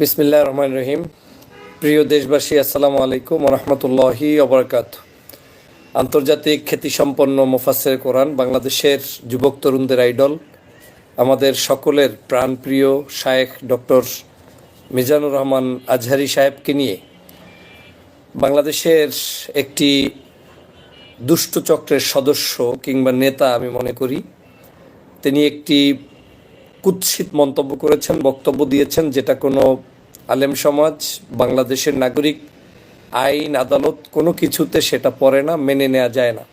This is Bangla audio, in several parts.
বিসমিল্লাহ রহমান রহিম। প্রিয় দেশবাসী, আসসালামু আলাইকুম রহমতুল্লাহি অবরাকাত আন্তর্জাতিক খ্যাতিসম্পন্ন মোফাসের কোরআন বাংলাদেশের যুবক তরুণদের আইডল। আমাদের সকলের প্রাণপ্রিয় শায়েখ ডক্টর মিজানুর রহমান আজহারি সাহেবকে নিয়ে বাংলাদেশের একটি দুষ্ট চক্রের সদস্য কিংবা নেতা আমি মনে করি, তিনি একটি কুৎসিত মন্তব্য করেছেন, বক্তব্য দিয়েছেন যেটা কোনো আলেম সমাজ, বাংলাদেশের নাগরিক, আইন, আদালত কোনো কিছুতে সেটা পড়ে না, মেনে নেওয়া যায় না।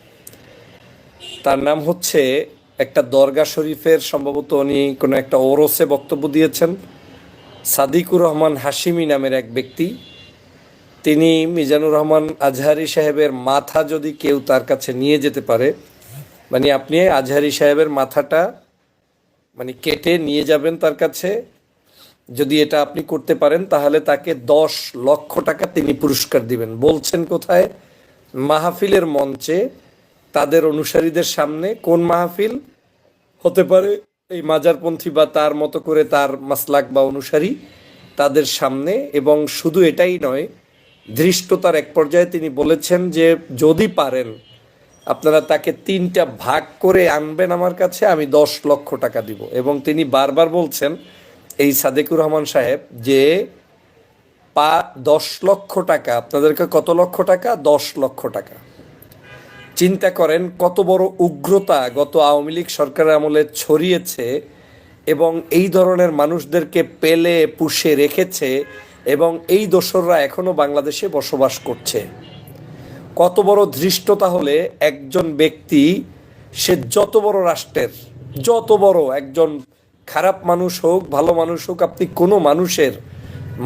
তার নাম হচ্ছে একটা দরগা শরীফের সম্ভবত উনি কোনো একটা ওরসে বক্তব্য দিয়েছেন। সাদিকুর রহমান হাসিমি নামের এক ব্যক্তি। তিনি মিজানুর রহমান আজহারি সাহেবের মাথা যদি কেউ তার কাছে নিয়ে যেতে পারে মানে আপনি আজহারি সাহেবের মাথাটা মানে কেটে নিয়ে যাবেন তার কাছে যদি এটা আপনি করতে পারেন, তাহলে তাকে দশ লক্ষ টাকা তিনি পুরস্কার দিবেন। বলছেন কোথায়? মাহফিলের মঞ্চে তাদের অনুসারীদের সামনে। কোন মাহফিল? হতে পারে এই মাজারপন্থী বা তার মতো করে তার মাসলাক বা অনুসারী তাদের সামনে। এবং শুধু এটাই নয়, ধৃষ্টতার এক পর্যায়ে তিনি বলেছেন যে, যদি পারেন, আপনারা তাকে তিনটা ভাগ করে আনবেন আমার কাছে, আমি দশ লক্ষ টাকা দিব। এবং তিনি বারবার বলছেন এই সাদেকুর রহমান সাহেব যে পা দশ লক্ষ টাকা, আপনাদেরকে কত লক্ষ টাকা? দশ লক্ষ টাকা। চিন্তা করেন কত বড় উগ্রতা গত আওয়ামী লীগ সরকারের আমলে ছড়িয়েছে এবং এই ধরনের মানুষদেরকে পেলে, পুষে, রেখেছে এবং এই দোসররা এখনও বাংলাদেশে বসবাস করছে। কত বড় ধৃষ্টতা হলে একজন ব্যক্তি, সে যত বড় রাষ্ট্রের, যত বড় একজন খারাপ মানুষ হোক, ভালো মানুষ হোক, আপনি কোনো মানুষের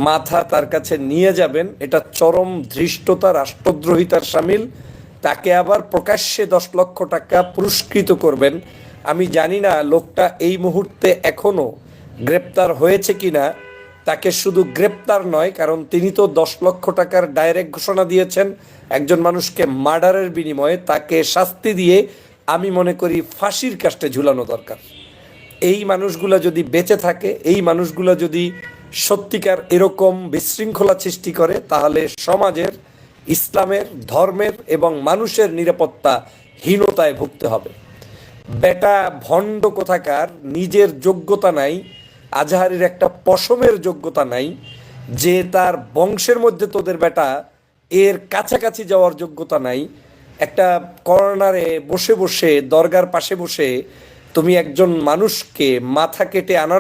মাথা তার কাছে নিয়ে যাবেন, এটা চরম ধৃষ্টতা, রাষ্ট্রদ্রোহিতার সামিল। তাকে আবার প্রকাশ্যে দশ লক্ষ টাকা পুরস্কৃত করবেন। আমি জানি না লোকটা এই মুহূর্তে এখনও গ্রেপ্তার হয়েছে কিনা। তাকে শুধু গ্রেপ্তার নয়, কারণ তিনি তো দশ লক্ষ টাকার ডাইরেক্ট ঘোষণা দিয়েছেন, একজন মানুষকে মার্ডারের বিনিময়ে। তাকে শাস্তি দিয়ে আমি মনে করি ফাঁসির কাস্টে ঝুলানো দরকার। এই মানুষগুলো যদি বেঁচে থাকে, এই মানুষগুলো যদি সত্যিকার এরকম বিশৃঙ্খলা সৃষ্টি করে, তাহলে সমাজের, ইসলামের, ধর্মের এবং মানুষের নিরাপত্তা হীনতায় ভুগতে হবে। বেটা ভণ্ড কোথাকার, নিজের যোগ্যতা নাই, আজহারির একটা পশমের যোগ্যতা নাই, যে তার বংশের মধ্যে তোদের বেটা এর কাছাকাছি যাওয়ার যোগ্যতা নাই, একটা কর্নারে বসে বসে, দরগার পাশে বসে তুমি একজন মানুষকে মাথা কেটে আনার